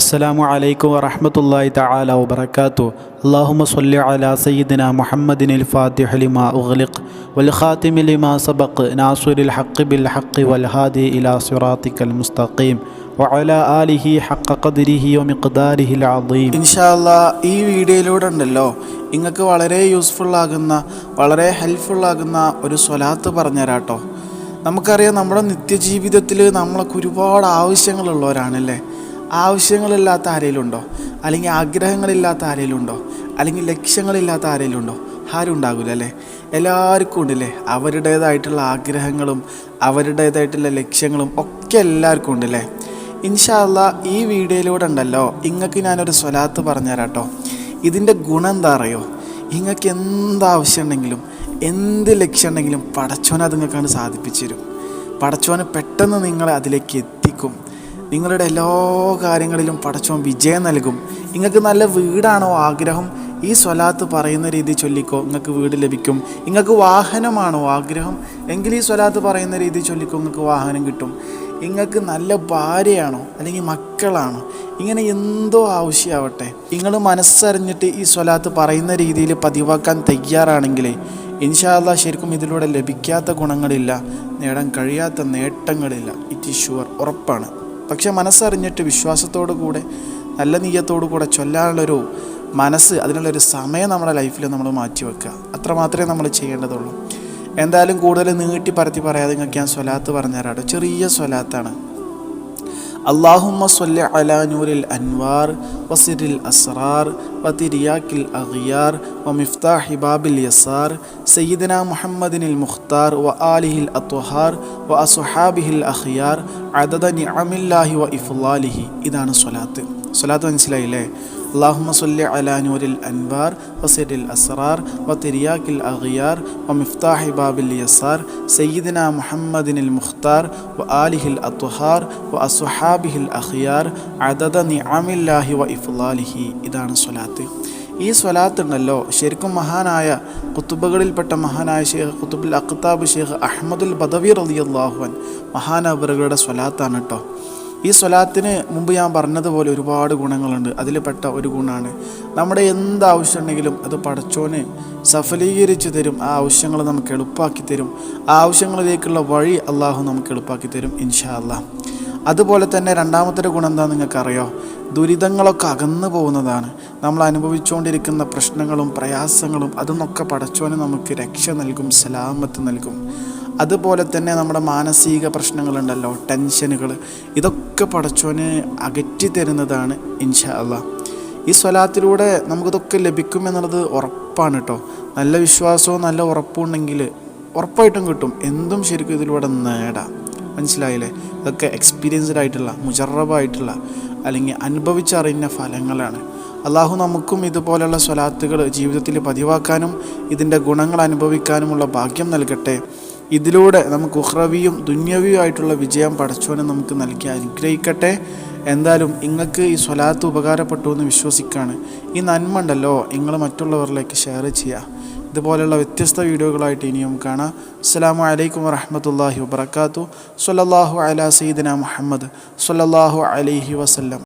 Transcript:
അസ്സലാമു അലൈക്കും വറഹമത്തല്ലാഹി തആല വബറകാതു അല്ലാഹുമ്മ സ്വല്ലി അലാ സയ്യിദിന മുഹമ്മദിനിൽ ഫാത്തിഹ് ലിമാ ഉഗ്ലിഖ് വൽ ഖാതിമി ലിമാ സബഖ് നാസിറുൽ ഹഖ് ബിൽ ഹഖ് വൽ ഹാദി ഇലാ സിറാത്തിക്കൽ മുസ്തഖീം വഅല ആലിഹി ഹഖ് ഖദ്രിഹി വമിഖ്ദാരിഹിൽ അളീം ഇൻഷാല്ലാ ഈ വീഡിയോയിലൂടെ ഉണ്ടല്ലോ നിങ്ങൾക്ക് വളരെ യൂസ്ഫുൾ ആകുന്ന വളരെ ഹെൽപ്ഫുൾ ആകുന്ന ഒരു സ്വലാത്ത് പറഞ്ഞുതരാട്ടോ. നമുക്കറിയാം നമ്മുടെ നിത്യജീവിതത്തിൽ നമ്മളൊക്കെ ഒരുപാട് ആവശ്യങ്ങളുള്ളവരാണല്ലേ? ആവശ്യങ്ങളില്ലാത്ത ആരെങ്കിലുണ്ടോ അല്ലെങ്കിൽ ആഗ്രഹങ്ങളില്ലാത്ത ആരെങ്കിലുണ്ടോ അല്ലെങ്കിൽ ലക്ഷ്യങ്ങളില്ലാത്ത ആരെങ്കിലുണ്ടോ ആരും ഉണ്ടാകില്ല അല്ലേ എല്ലാവർക്കും ഉണ്ടല്ലേ? അവരുടേതായിട്ടുള്ള ആഗ്രഹങ്ങളും അവരുടേതായിട്ടുള്ള ലക്ഷ്യങ്ങളും ഒക്കെ എല്ലാവർക്കും ഉണ്ടല്ലേ? ഇൻഷാല്ല ഈ വീഡിയോയിലൂടെ ഉണ്ടല്ലോ. ഇങ്ങക്ക് ഞാനൊരു സ്വലാത്ത് പറഞ്ഞുതരാം കേട്ടോ ഇതിന്റെ ഗുണം എന്താ അറിയോ? ഇങ്ങക്ക് എന്താവശ്യം ഉണ്ടെങ്കിലും എന്ത് ലക്ഷ്യം ഉണ്ടെങ്കിലും പടച്ചോനെ അത് നിങ്ങൾക്കാണ് സാധിപ്പിച്ചു തരും. പടച്ചോന് പെട്ടെന്ന് നിങ്ങളെ അതിലേക്ക് എത്തിക്കും. നിങ്ങളുടെ എല്ലാ കാര്യങ്ങളിലും പടച്ചോൻ വിജയം നൽകും. നിങ്ങൾക്ക് നല്ല വീടാണോ ആഗ്രഹം? ഈ സ്വലാത്ത് പറയുന്ന രീതി ചൊല്ലിക്കോ. നിങ്ങൾക്ക് വീട് ലഭിക്കും. നിങ്ങൾക്ക് വാഹനമാണോ ആഗ്രഹം? എങ്കിൽ ഈ സ്വലാത്ത് പറയുന്ന രീതി ചൊല്ലിക്കോ. നിങ്ങൾക്ക് വാഹനം കിട്ടും. നിങ്ങൾക്ക് നല്ല ഭാര്യയാണോ? അല്ലെങ്കിൽ മക്കളാണോ? ഇങ്ങനെ എന്തോ ആവശ്യമാവട്ടെ. നിങ്ങൾ മനസ്സറിഞ്ഞിട്ട് ഈ സ്വലാത്ത് പറയുന്ന രീതിയിൽ പതിവാക്കാൻ തയ്യാറാണെങ്കിലേ ഇൻഷാല്ല ശരിക്കും ഇതിലൂടെ ലഭിക്കാത്ത ഗുണങ്ങളില്ല നേടാൻ കഴിയാത്ത നേട്ടങ്ങളില്ല. ഇറ്റ് ഈസ് ഷുവർ ഉറപ്പാണ്. പക്ഷെ മനസ്സറിഞ്ഞിട്ട് വിശ്വാസത്തോടു കൂടെ നല്ല നീയത്തോടു കൂടെ ചൊല്ലാനുള്ളൊരു മനസ്സ് അതിനുള്ളൊരു സമയം നമ്മുടെ ലൈഫിൽ നമ്മൾ മാറ്റി വെക്കുക. അത്ര മാത്രമേ നമ്മൾ ചെയ്യേണ്ടതുള്ളൂ. എന്തായാലും കൂടുതൽ നീട്ടി പരത്തി പറയാതെ നിങ്ങൾക്ക് ഞാൻ സ്വലാത്ത് പറഞ്ഞുതരാട്ടോ ചെറിയ സ്വലാത്താണ്. اللهم صل على نور الأنوار وسر الأسرار وترياك الأغيار ومفتاح باب اليسار سيدنا محمد المختار وآله الأطهار وأصحابه الأخيار عدد نعم الله وإفضاله إذا صلاة صلاة മനസ്സിലായില്ലേ اللهم صل على نور الأنبار وسر الأسرار وترياك الأغيار ومفتاح باب اليسار سيدنا محمد المختار وآله الأطهار وأصحابه الأخيار عدد نعم الله وإفضاله ഇതാണ് സ്വലാത്ത് ഈ സ്വലാത്ത് ഉണ്ടല്ലോ ശരിക്കും മഹാനായ കുത്തുബകളിൽപ്പെട്ട മഹാനായ ഷേഖ് കുത്തുബുൽ അഖ്താബ് ഷേഖ് അഹമ്മദുൽ ബദവി റളിയല്ലാഹുവൻ മഹാനവറുകളുടെ സ്വലാത്താണ് കേട്ടോ ഈ സ്വലാത്തിന് മുമ്പ് ഞാൻ പറഞ്ഞതുപോലെ ഒരുപാട് ഗുണങ്ങളുണ്ട്. അതിൽപ്പെട്ട ഒരു ഗുണമാണ് നമ്മുടെ എന്ത് ആവശ്യം ഉണ്ടെങ്കിലും അത് പടച്ചോന് സഫലീകരിച്ചു തരും. ആ ആവശ്യങ്ങൾ നമുക്ക് എളുപ്പാക്കി തരും. ആ ആവശ്യങ്ങളിലേക്കുള്ള വഴി അള്ളാഹു നമുക്ക് എളുപ്പാക്കി തരും ഇൻഷാ അള്ളാഹ് അതുപോലെ തന്നെ രണ്ടാമത്തെ ഗുണം എന്താ നിങ്ങൾക്കറിയോ? ദുരിതങ്ങളൊക്കെ അകന്നു പോകുന്നതാണ്. നമ്മൾ അനുഭവിച്ചുകൊണ്ടിരിക്കുന്ന പ്രശ്നങ്ങളും പ്രയാസങ്ങളും അതൊന്നൊക്കെ പടച്ചോന് നമുക്ക് രക്ഷ നൽകും സലാമത്ത് നൽകും. അതുപോലെ തന്നെ നമ്മുടെ മാനസിക പ്രശ്നങ്ങളുണ്ടല്ലോ ടെൻഷനുകൾ ഇതൊക്കെ പടച്ചോന് അകറ്റി തരുന്നതാണ് ഇൻഷാ ഈ സ്വലാത്തിലൂടെ നമുക്കിതൊക്കെ ലഭിക്കും എന്നുള്ളത് ഉറപ്പാണ് കേട്ടോ നല്ല വിശ്വാസവും നല്ല ഉറപ്പും ഉണ്ടെങ്കിൽ ഉറപ്പായിട്ടും കിട്ടും. എന്തും ശരിക്കും ഇതിലൂടെ നേടാം. മനസ്സിലായില്ലേ? ഇതൊക്കെ എക്സ്പീരിയൻസ്ഡ് ആയിട്ടുള്ള മുജറബായിട്ടുള്ള അല്ലെങ്കിൽ അനുഭവിച്ചറിഞ്ഞ ഫലങ്ങളാണ്. അള്ളാഹു നമുക്കും ഇതുപോലെയുള്ള സ്വലാത്തുകൾ ജീവിതത്തിൽ പതിവാക്കാനും ഇതിന്റെ ഗുണങ്ങൾ അനുഭവിക്കാനുമുള്ള ഭാഗ്യം നൽകട്ടെ. ഇതിലൂടെ നമുക്ക് ഉഹ്രവിയും ദുന്യവിയും ആയിട്ടുള്ള വിജയം പടച്ചോനെ നമുക്ക് നൽകി അനുഗ്രഹിക്കട്ടെ. എന്തായാലും നിങ്ങൾക്ക് ഈ സ്വലാത്ത് ഉപകാരപ്പെട്ടു എന്ന് വിശ്വസിക്കുകയാണ് ഈ നന്മ ഉണ്ടല്ലോ നിങ്ങൾ മറ്റുള്ളവരിലേക്ക് ഷെയർ ചെയ്യുക ഇതുപോലെയുള്ള വ്യത്യസ്ത വീഡിയോകളായിട്ട് ഇനിയും കാണാം. അസ്സാം വലൈക്കും വറഹമത്തല്ലാഹി വബർക്കാത്തു സൊല്ലാഹു അല സീദന മുഹമ്മദ്. സൊല്ലാഹു അലൈഹി വസല്ലം.